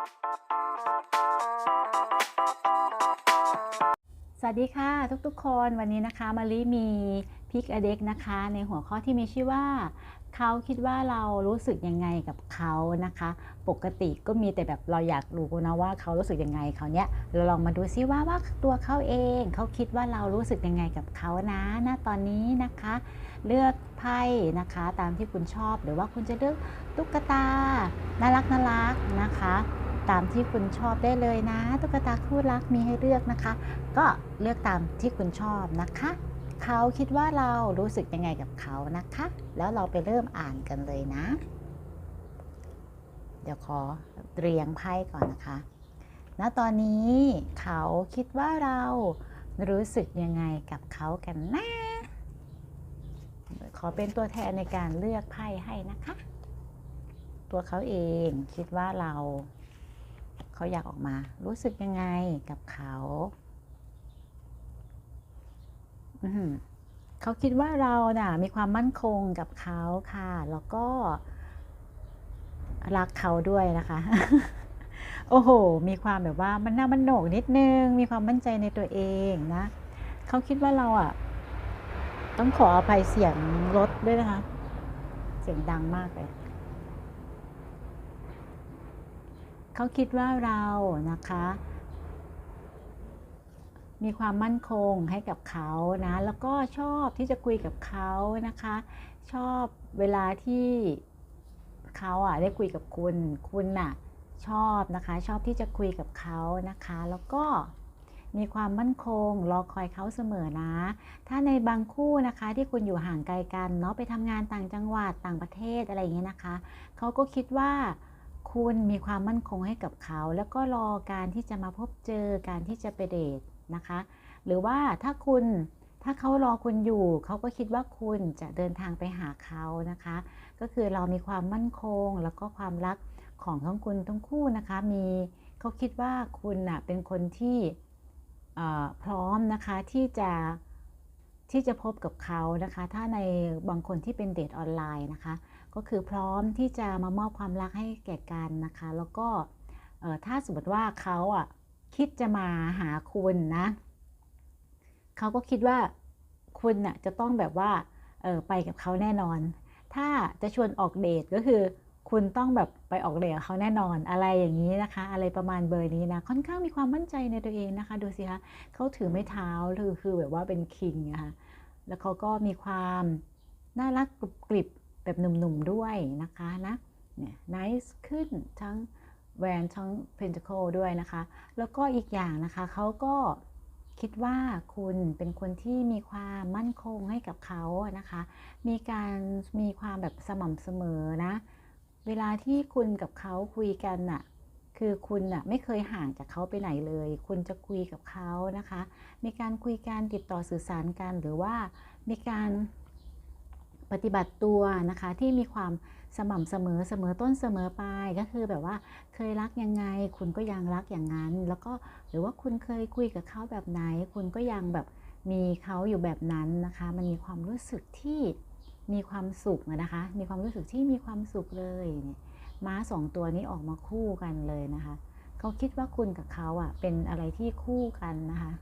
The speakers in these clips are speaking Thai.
สวัสดีค่ะทุกๆคนวันนี้นะคะมารีมีพิกอเด็กนะคะ ในหัวข้อที่มีชื่อว่า เขาคิดว่าเรารู้สึกยังไงกับเขานะคะ ปกติก็มีแต่แบบเราอยากรู้นะว่าเขารู้สึกยังไงเขาเนี้ยเราลองมาดูซิว่าว่าตัวเขาเอง เขาคิดว่าเรารู้สึกยังไงกับเขานะณตอนนี้นะคะ เลือกไพ่นะคะตามที่คุณชอบ หรือว่าคุณจะเลือกตุ๊กตาน่ารักน่ารักนะคะ ตามที่คุณชอบได้เลยนะ ตุ๊กตาคู่รักมีให้เลือกนะคะ ก็เลือกตามที่คุณชอบนะคะ เขาคิดว่าเรารู้สึกยังไงกับเขานะคะ แล้วเราไปเริ่มอ่านกันเลยนะ เดี๋ยวขอเรียงไพ่ก่อนนะคะณตอนนี้เขาคิดว่าเรารู้สึกยังไงกับเขากันนะขอเป็นตัวแทนในการเลือกไพ่ให้นะคะ ตัวเขาเองคิดว่าเรา เขาอยากออกมา รู้สึกยังไงกับเขาอืเขาคิดว่าเราน่ะมีความมั่นคงกับเขาค่ะ แล้วก็ รักเขาด้วยนะคะ โอ้โห มีความแบบว่ามันน่ามันโหนกนิดนึง มีความมั่นใจในตัวเองนะเขาคิดว่าเราอะ ต้องขออภัยเสียงรถด้วยนะคะ เสียงดังมากเลย เขาคิดว่าเรานะคะ มีความมั่นคงให้กับเขานะ แล้วก็ชอบที่จะคุยกับเขานะคะ ชอบเวลาที่เขาอะได้คุยกับคุณ คุณน่ะชอบนะคะ ชอบที่จะคุยกับเขานะคะ แล้วก็มีความมั่นคงรอคอยเขาเสมอนะ ถ้าในบางคู่นะคะที่คุณอยู่ห่างไกลกันเนาะไปทำงานต่างจังหวัดต่างประเทศอะไรอย่างเงี้ยนะคะ เขาก็คิดว่า คุณมีความมั่นคงให้กับเขา แล้วก็รอการที่จะมาพบเจอการที่จะไปเดทนะคะ หรือว่าถ้าคุณถ้าเขารอคุณอยู่ เขาก็คิดว่าคุณจะเดินทางไปหาเขานะคะ ก็คือเรามีความมั่นคงแล้วก็ความรักของทั้งคุณทั้งคู่นะคะ มีเขาคิดว่าคุณน่ะเป็นคนที่พร้อมนะคะที่จะที่จะพบกับเขานะคะ ถ้าในบางคนที่เป็นเดทออนไลน์นะคะ ก็คือพร้อมที่จะมามอบความรักให้แก่กันนะคะ แล้วก็ถ้าสมมติว่าเขาอะคิดจะมาหาคุณนะเขาก็คิดว่าคุณน่ะจะต้องแบบว่าเออไปกับเขาแน่นอน ถ้าจะชวนออกเดทก็คือ คุณต้องแบบไปออกเดทกับเขาแน่นอนอะไรอย่างนี้นะคะ อะไรประมาณเบอร์นี้นะค่อนข้างมีความมั่นใจในตัวเองนะคะ ดูสิคะเขาถือไม้เท้าคือคือแบบว่าเป็นคิงนะคะแล้วเขาก็มีความน่ารักกรุบกริบ แบบหนุ่มๆด้วยนะคะนะเนี่ย nice ขึ้นทั้งแวนทั้ง pentacle ด้วยนะคะ แล้วก็อีกอย่างนะคะเขาก็คิดว่าคุณเป็นคนที่มีความมั่นคงให้กับเขานะคะ มีการมีความแบบสม่ำเสมอนะ เวลาที่คุณกับเขาคุยกันน่ะ คือคุณน่ะไม่เคยห่างจากเขาไปไหนเลย คุณจะคุยกับเขานะคะ มีการคุยการติดต่อสื่อสารกันหรือว่ามีการ ปฏิบัติตัวนะคะที่มีความสม่ำเสมอเสมอต้นเสมอปลายก็คือแบบว่าเคยรักยังไง คุณก็ยังรักอย่างนั้น แล้วก็หรือว่าคุณเคยคุยกับเขาแบบไหน คุณก็ยังแบบมีเขาอยู่แบบนั้นนะคะ มันมีความรู้สึกที่มีความสุขนะคะ มีความรู้สึกที่มีความสุขเลยเนี่ยม้าสองตัวนี้ออกมาคู่กันเลยนะคะเขาคิดว่าคุณกับเขาอะเป็นอะไรที่คู่กันนะคะ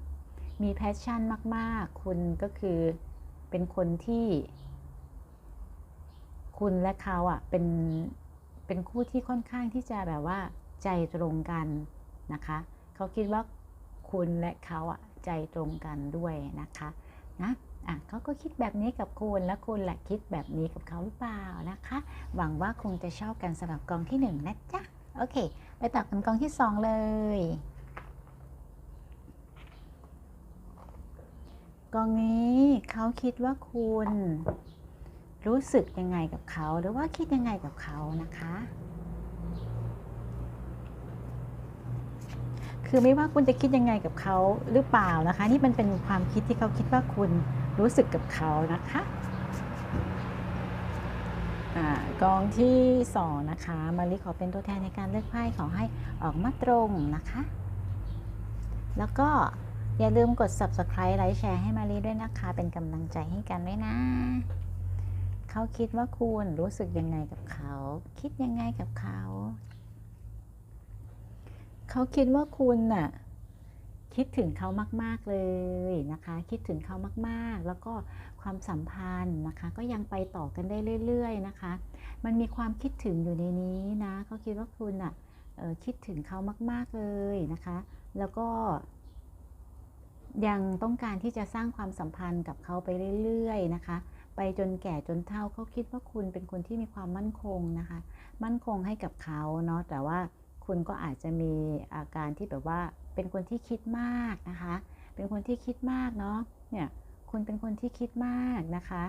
มีแพชชั่นมาก ๆ คุณก็คือเป็นคนที่ คุณและเขาอะเป็นเป็นคู่ที่ค่อนข้างที่จะแบบว่าใจตรงกันนะคะเขาคิดว่าคุณและเขาอะใจตรงกันด้วยนะคะนะอะเขาก็คิดแบบนี้กับคุณและคุณแหละคิดแบบนี้กับเขาหรือเปล่านะคะ หวังว่าคงจะชอบกันสำหรับกองที่หนึ่งนะจ๊ะโอเค ไปต่อกันกองที่สองเลย กองนี้เขาคิดว่าคุณ รู้สึกยังไงกับเขา หรือว่าคิดยังไงกับเขานะคะ คือไม่ว่าคุณจะคิดยังไงกับเขาหรือเปล่านะคะ นี่มันเป็นความคิดที่เขาคิดว่าคุณรู้สึกกับเขานะคะอกองที่สองนะคะมาริขอเป็นตัวแทนในการเลือกไพ่ขอให้ออกมาตรงนะคะ แล้วก็อย่าลืมกด subscribe ไลค์แชร์ให้มารีด้วยนะคะ เป็นกำลังใจให้กันด้วยนะ เขาคิดว่าคุณรู้สึกยังไงกับเขา คิดยังไงกับเขา เขาคิดว่าคุณน่ะคิดถึงเขามาก ๆ เลยนะคะ คิดถึงเขามาก ๆ แล้วก็ความสัมพันธ์นะคะ ก็ยังไปต่อกันได้เรื่อย ๆ นะคะ มันมีความคิดถึงอยู่ในนี้นะเขาคิดว่าคุณน่ะคิดถึงเขามาก ๆ เลยนะคะ แล้วก็ ยังต้องการที่จะสร้างความสัมพันธ์กับเขาไปเรื่อย ๆ นะคะ ไปจนแก่จนเฒ่าเขาคิดว่าคุณเป็นคนที่มีความมั่นคงนะคะ มั่นคงให้กับเขาเนาะแต่ว่าคุณก็อาจจะมีอาการที่แบบว่าเป็นคนที่คิดมากนะคะ เป็นคนที่คิดมากเนาะเนี่ยคุณเป็นคนที่คิดมากนะคะ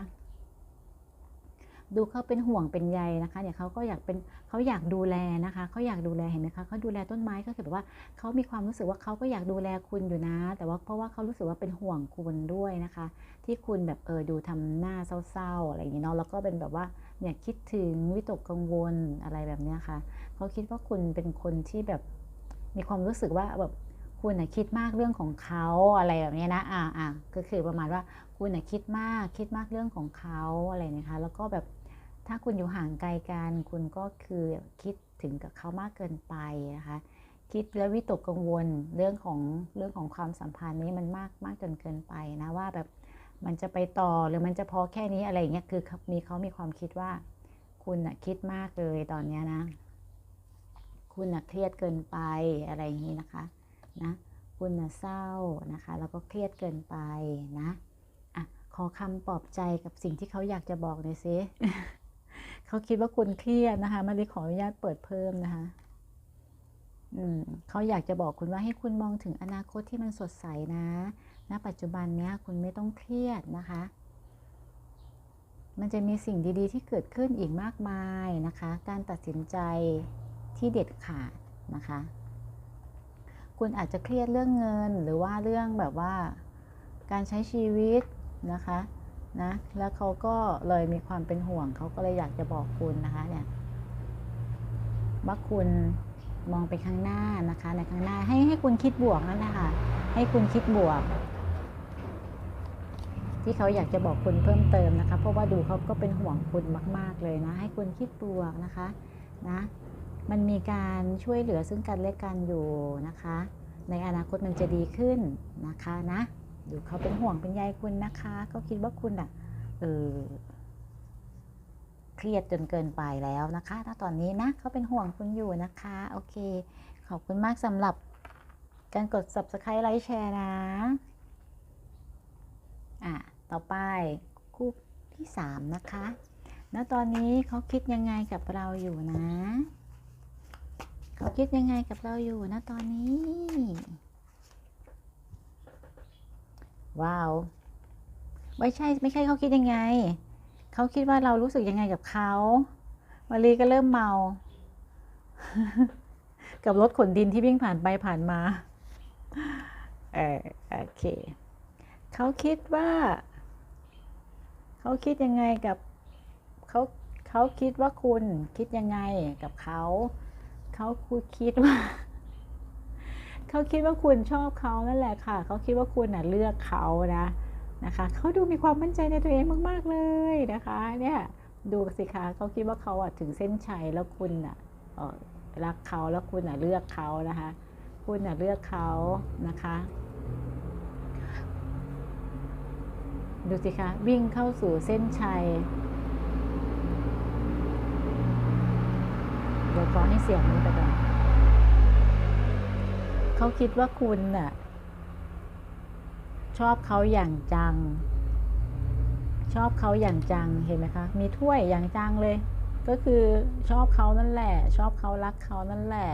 ดูเขาเป็นห่วงเป็นใยนะคะเนี่ยเขาก็อยากเป็นเขาอยากดูแลนะคะเขาอยากดูแลเห็นไหมคะเขาดูแลต้นไม้ก็คือแบบว่าเขามีความรู้สึกว่าเขาก็อยากดูแลคุณอยู่นะ แต่ว่าเพราะว่าเขารู้สึกว่าเป็นห่วงคุณด้วยนะคะ ที่คุณแบบเออดูทำหน้าเศร้าๆอะไรอย่างเงี้เนาะแล้วก็เป็นแบบว่าเนี่ยคิดถึงวิตกกังวลอะไรแบบนี้ค่ะเขาคิดว่าคุณเป็นคนที่แบบมีความรู้สึกว่าแบบคุณนะคิดมากเรื่องของเขาอะไรแบบนี้นะอ่าอ่าก็คือประมาณว่าคุณนะคิดมากคิดมากเรื่องของเขาอะไรนะคะ แล้วก็แบบ ถ้าคุณอยู่ห่างไกลกัน คุณก็คือคิดถึงกับเขามากเกินไปนะคะ คิดแล้ววิตกกังวลเรื่องของเรื่องของความสัมพันธ์นี้มันมากมากจนเกินไปนะว่าแบบมันจะไปต่อหรือมันจะพอแค่นี้อะไรเงี้ยคือมีเขามีความคิดว่า คุณนะคิดมากเลยตอนนี้นะ คุณนะเครียดเกินไปอะไรอย่างนี้นะคะนะคุณนะเศร้านะคะ แล้วก็เครียดเกินไปนะอะขอคำปลอบใจกับสิ่งที่เขาอยากจะบอกหน่อยซิ เขาคิดว่าคุณเครียดนะคะมาริขออนุญาตเปิดเพิ่มนะคะอืมเขาอยากจะบอกคุณว่าให้คุณมองถึงอนาคตที่มันสดใสนะณปัจจุบันเนี้ยคุณไม่ต้องเครียดนะคะ มันจะมีสิ่งดีๆ ที่เกิดขึ้นอีกมากมายนะคะ การตัดสินใจที่เด็ดขาดนะคะ คุณอาจจะเครียดเรื่องเงินหรือว่าเรื่องแบบว่า การใช้ชีวิตนะคะ นะแล้วเขาก็เลยมีความเป็นห่วงเขาก็เลยอยากจะบอกคุณนะคะเนี่ยว่าคุณมองไปข้างหน้านะคะ ในข้างหน้าให้ให้คุณคิดบวกนั่นแหละคะให้คุณคิดบวก ที่เขาอยากจะบอกคุณเพิ่มเติมนะคะ เพราะว่าดูเขาก็เป็นห่วงคุณมาก ๆ เลยนะ ให้คุณคิดบวกนะคะนะมันมีการช่วยเหลือซึ่งกันและกันอยู่นะคะ ในอนาคตมันจะดีขึ้นนะคะนะ ดูเขาเป็นห่วงเป็นใยคุณนะคะ ก็คิดว่าคุณอะเออเครียดจนเกินไปแล้วนะคะ ถ้าตอนนี้นะเขาเป็นห่วงคุณอยู่นะคะ โอเค ขอบคุณมากสำหรับการกด subscribe ไลค์แชร์นะ อะ ต่อไปคู่ที่ 3 นะคะแล้วตอนนี้เขาคิดยังไงกับเราอยู่นะ เขาคิดยังไงกับเราอยู่นะตอนนี้ ว้าว ไม่ใช่ไม่ใช่เขาคิดยังไง เขาคิดว่าเรารู้สึกยังไงกับเขามารีก็เริ่มเมา กับรถขนดินที่วิ่งผ่านไปผ่านมา เออโอเค เขาคิดว่า เขาคิดยังไงกับเขาเขาคิดว่าคุณคิดยังไงกับเขา เขาคุณคิดว่า เขาคิดว่าคุณชอบเขานั่นแหละค่ะ เขาคิดว่าคุณน่ะเลือกเขานะนะคะเขาดูมีความมั่นใจในตัวเองมากๆเลยนะคะเนี่ยดูสิคะเขาคิดว่าเขาอะถึงเส้นชัยแล้วคุณอะรักเขาแล้วคุณอะเลือกเขานะคะ คุณอะเลือกเขานะคะ ดูสิคะวิ่งเข้าสู่เส้นชัยเดี๋ยวขอให้เสียงนี้ไปก่อน เขาคิดว่าคุณน่ะ ชอบเขาอย่างจัง ชอบเขาอย่างจังเห็นไหมคะ มีถ้วยอย่างจังเลย ก็คือชอบเขานั่นแหละ ชอบเขารักเขานั่นแหละ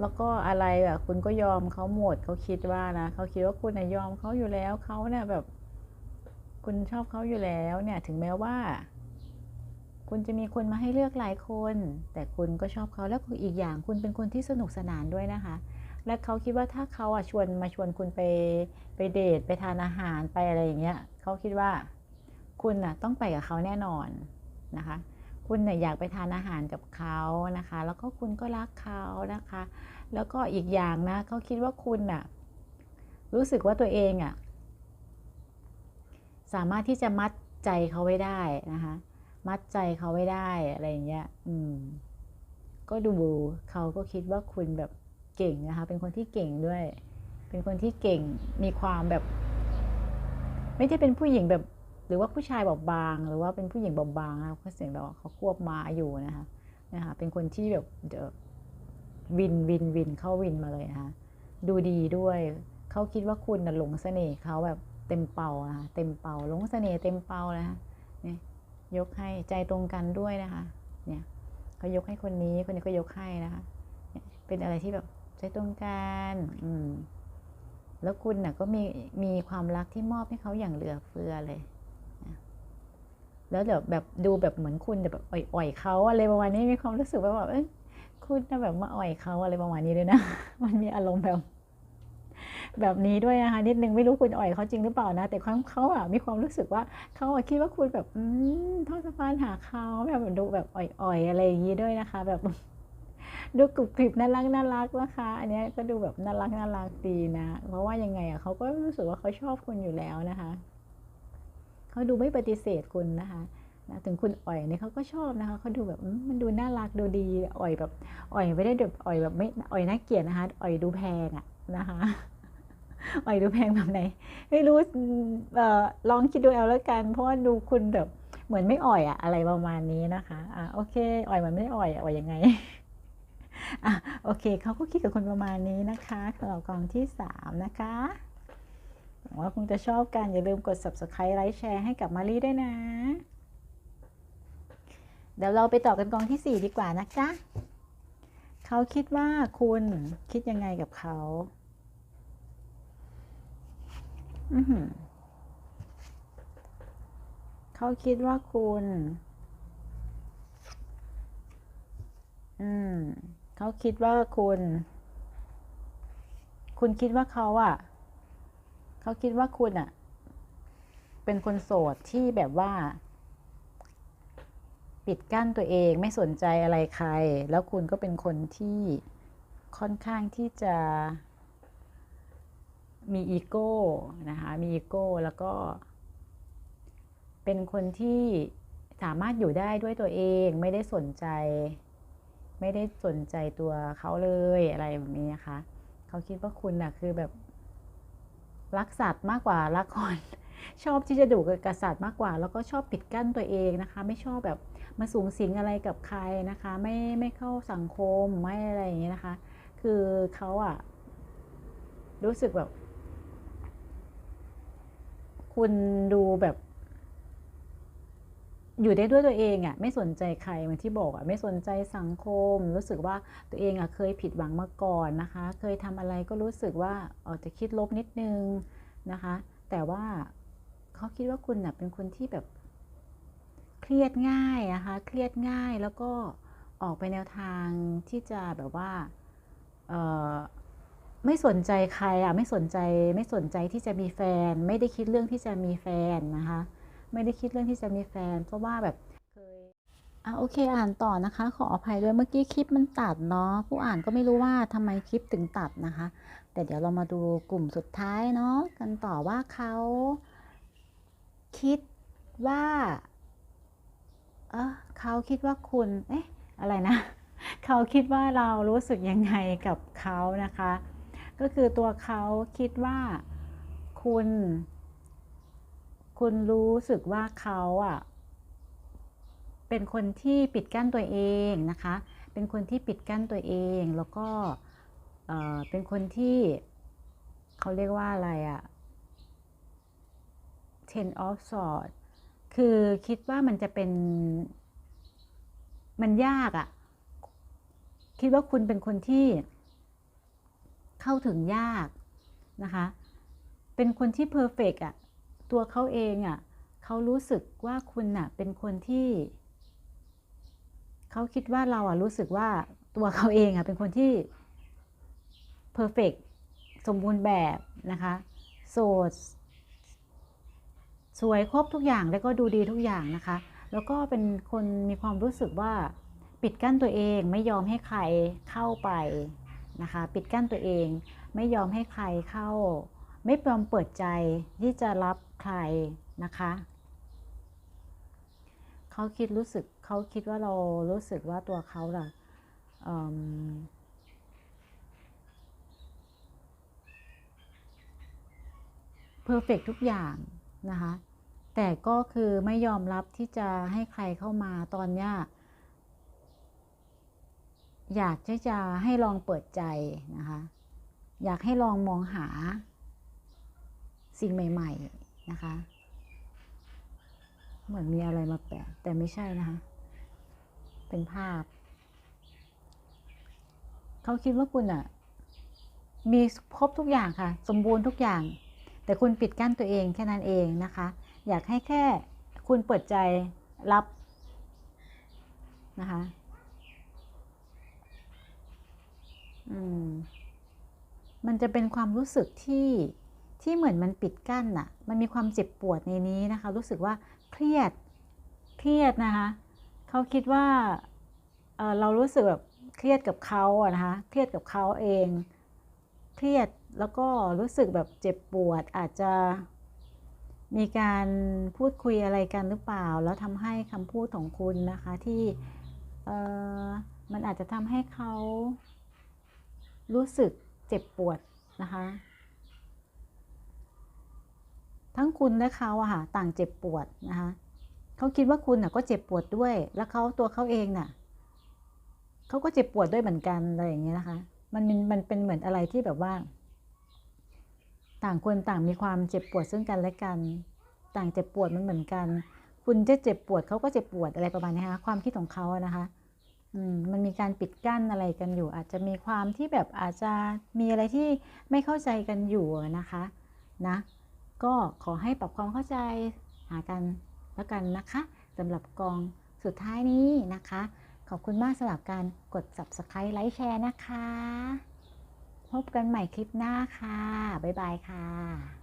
แล้วก็อะไรอะคุณก็ยอมเขาหมดเขาคิดว่านะเขาคิดว่าคุณน่ยยอมเขาอยู่แล้วเขาเนี่ยแบบ คุณชอบเขาอยู่แล้ว เนี่ย ถึงแม้ว่าคุณจะมีคนมาให้เลือกหลายคน แต่คุณก็ชอบเขาแล้วอีกอย่างคุณเป็นคนที่สนุกสนานด้วยนะคะ และเขาคิดว่าถ้าเขาอะชวนมาชวนคุณไปไปเดทไปทานอาหารไปอะไรอย่างเงี้ยเขาคิดว่าคุณน่ะต้องไปกับเขาแน่นอนนะคะ คุณเนี่ยอยากไปทานอาหารกับเขานะคะ แล้วก็คุณก็รักเขานะคะ แล้วก็อีกอย่างนะเขาคิดว่าคุณน่ะรู้สึกว่าตัวเองอะสามารถที่จะมัดใจเขาไว้ได้นะคะ มัดใจเขาไว้ได้อะไรอย่างเงี้ย อืม ก็ดูเขาก็คิดว่าคุณแบบ เก่งนะคะ เป็นคนที่เก่งด้วย เป็นคนที่เก่ง มีความแบบ ไม่ใช่เป็นผู้หญิงแบบ หรือว่าผู้ชายแบบบาง หรือว่าเป็นผู้หญิงแบบบางนะเขาเสียงแบบว่าเขาควบมาอยู่นะคะ นะคะ เป็นคนที่แบบวินวินวินเข้าวินมาเลยนะคะดูดีด้วย เขาคิดว่าคุณนะหลงเสน่ห์เขาแบบเต็มเป่านะคะเต็มเป่าหลงเสน่ห์เต็มเป่านะคะเนี่ยยกให้ใจตรงกันด้วยนะคะ เนี่ยเขายกให้คนนี้คนนี้ก็ยกให้นะคะ เป็นอะไรที่แบบ ใจตรงกันอืมแล้วคุณน่ะก็มีมีความรักที่มอบให้เขาอย่างเหลือเฟือเลย แล้วเดี๋ยวแบบดูแบบเหมือนคุณแบบอ่อยๆเขาอะไรประมาณนี้มีความรู้สึกว่าแบบเอ้ยคุณน่ะแบบมาอ่อยเขาอะไรประมาณนี้เลยนะ มันมีอารมณ์แบบ แบบนี้ด้วยนะคะนิดนึงไม่รู้คุณอ่อยเขาจริงหรือเปล่านะ แต่เขาเขาอะมีความรู้สึกว่าเขาอะคิดว่าคุณแบบ อืมทอดสะพานหาเขาแบบดูแบบอ่อยๆอะไรอย่างนี้ด้วยนะคะ แบบ ดูกรุบกริบน่ารักน่ารักนะคะ อันนี้ก็ดูแบบน่ารักน่ารักดีนะ เพราะว่ายังไงอะเขาก็รู้สึกว่าเขาชอบคุณอยู่แล้วนะคะเขาดูไม่ปฏิเสธคุณนะคะนะถึงคุณอ่อยเนี่ยเขาก็ชอบนะคะเขาดูแบบมันดูน่ารักดูดีอ่อยแบบอ่อยไม่ได้แบบอ่อยแบบไม่อ่อยน่าเกลียดนะคะอ่อยดูแพงอะนะคะอ่อยดูแพงแบบไหนไม่รู้เอ่อลองคิดดูเอาแล้วกัน เพราะว่าดูคุณแบบเหมือนไม่อ่อยอะอะไรประมาณนี้นะคะอะโอเค อ่อยมันไม่อ่อยอ่อยยังไง อะโอเคเขาก็คิดกับคนประมาณนี้นะคะสำหรับกองที่ 3 นะคะหวังว่าคงจะชอบกัน อย่าลืมกด subscribe ไลค์แชร์ให้กับมารีด้วยนะ เดี๋ยวเราไปต่อกันกองที่ 4 ดีกว่านะคะเขาคิดว่าคุณคิดยังไงกับเขาอือเขาคิดว่าคุณ อืม เขาคิดว่าคุณ คุณคิดว่าเขาอะเขาคิดว่าคุณอะเป็นคนโสดที่แบบว่า ปิดกั้นตัวเองไม่สนใจอะไรใคร แล้วคุณก็เป็นคนที่ค่อนข้างที่จะมีอีโก้นะคะมีอีโก้แล้วก็ เป็นคนที่สามารถอยู่ได้ด้วยตัวเองไม่ได้สนใจ ไม่ได้สนใจตัวเขาเลยอะไรแบบนี้นะคะ เขาคิดว่าคุณน่ะคือแบบรักสัตว์มากกว่ารักคนชอบที่จะดุกับสัตว์มากกว่า แล้วก็ชอบปิดกั้นตัวเองนะคะ ไม่ชอบแบบมาสูงสิงอะไรกับใครนะคะ ไม่ไม่เข้าสังคมไม่อะไรอย่างเงี้ยนะคะ คือเขาอะรู้สึกแบบ คุณดูแบบ อยู่ได้ด้วยตัวเองอะ่ะไม่สนใจใครเหมือนที่บอกอะ่ะไม่สนใจสังคม รู้สึกว่าตัวเองอะ่ะเคยผิดหวังมาก่อนนะคะ เคยทำอะไรก็รู้สึกว่าออจจะคิดลบนิดนึงนะคะ แต่ว่าเขาคิดว่าคุณน่ะเป็นคนที่แบบเครียดง่ายนะคะ เครียดง่ายแล้วก็ออกไปแนวทางที่จะแบบว่าไม่สนใจใครอะไม่สนใจไม่สนใจที่จะมีแฟน ไม่ได้คิดเรื่องที่จะมีแฟนนะคะ ไม่ได้คิดเรื่องที่จะมีแฟน เพราะว่าแบบเคยอะโอเคอ่านต่อนะคะ ขออภัยด้วยเมื่อกี้คลิปมันตัดเนาะผู้อ่านก็ไม่รู้ว่าทำไมคลิปถึงตัดนะคะ แต่เดี๋ยวเรามาดูกลุ่มสุดท้ายเนาะกันต่อว่าเขาคิดว่าเออเขาคิดว่าคุณเอ๊ะอะไรนะเขาคิดว่าเรารู้สึกยังไงกับเขานะคะ ก็คือตัวเขาคิดว่าคุณ คุณรู้สึกว่าเขาอะเป็นคนที่ปิดกั้นตัวเองนะคะ เป็นคนที่ปิดกั้นตัวเอง แล้วก็เออเป็นคนที่เขาเรียกว่าอะไรอะ ten of swords คือคิดว่ามันจะเป็น มันยากอะ่ะคิดว่าคุณเป็นคนที่เข้าถึงยากนะคะ เป็นคนที่เพอร์เฟกอะ ตัวเขาเองอะ่ะเขารู้สึกว่าคุณน่ะเป็นคนที่เขาคิดว่าเราอะรู้สึกว่าตัวเขาเองอะเป็นคนที่เพอร์เฟกสมบูรณ์แบบนะคะโสดสวยครบทุกอย่างแล้วก็ดูดีทุกอย่างนะคะ แล้วก็เป็นคนมีความรู้สึกว่าปิดกั้นตัวเองไม่ยอมให้ใครเข้าไปนะคะ ปิดกั้นตัวเองไม่ยอมให้ใครเข้า ไม่ยอมเปิดใจที่จะรับ ภัยนะคะเขาคิดรู้สึกเขาคิดว่าเรารู้สึกว่าตัวเขาล่ะเพอร์เฟกทุกอย่างนะคะ แต่ก็คือไม่ยอมรับที่จะให้ใครเข้ามาตอนนี้อยากที่จะให้ลองเปิดใจนะคะ อยากให้ลองมองหาสิ่งใหม่ นะคะ เหมือนมีอะไรมาแปะ แต่ไม่ใช่นะคะ เป็นภาพ เขาคิดว่าคุณอะมีครบทุกอย่างค่ะ สมบูรณ์ทุกอย่าง แต่คุณปิดกั้นตัวเองแค่นั้นเองนะคะ อยากให้แค่คุณเปิดใจรับนะคะ อืม มันจะเป็นความรู้สึกที่ ที่เหมือนมันปิดกั้นอะมันมีความเจ็บปวดในนี้นะคะ รู้สึกว่าเครียด เครียดนะคะ เขาคิดว่าเเรารู้สึกแบบเครียดกับเขาอะนะคะ เครียดกับเขาเอง เครียดแล้วก็รู้สึกแบบเจ็บปวด อาจจะมีการพูดคุยอะไรกันหรือเปล่า แล้วทำให้คำพูดของคุณนะคะที่มันอาจจะทำให้เขารู้สึกเจ็บปวดนะคะ ทั้งคุณและเขาอะค่ะต่างเจ็บปวดนะคะเขาคิดว่าคุณน่ะก็เจ็บปวดด้วย แล้วเขาตัวเขาเองน่ะเขาก็เจ็บปวดด้วยเหมือนกันอะไรอย่างเงี้ยนะคะ มันมันมันเป็นเหมือนอะไรที่แบบว่า ต่างคนต่างมีความเจ็บปวดซึ่งกันและกัน ต่างเจ็บปวดมันเหมือนกัน คุณจะเจ็บปวดเขาก็เจ็บปวดอะไรประมาณนี้คะความคิดของเขาอะนะคะอืมมันมีการปิดกั้นอะไรกันอยู่ อาจจะมีความที่แบบอาจจะมีอะไรที่ไม่เข้าใจกันอยู่นะคะ นะ ก็ขอให้ปรับความเข้าใจหากันแล้วกันนะคะสำหรับกองสุดท้ายนี้นะคะ ขอบคุณมากสำหรับการกด subscribe ไลค์แชร์นะคะ พบกันใหม่คลิปหน้าค่ะ บ๊ายบายค่ะ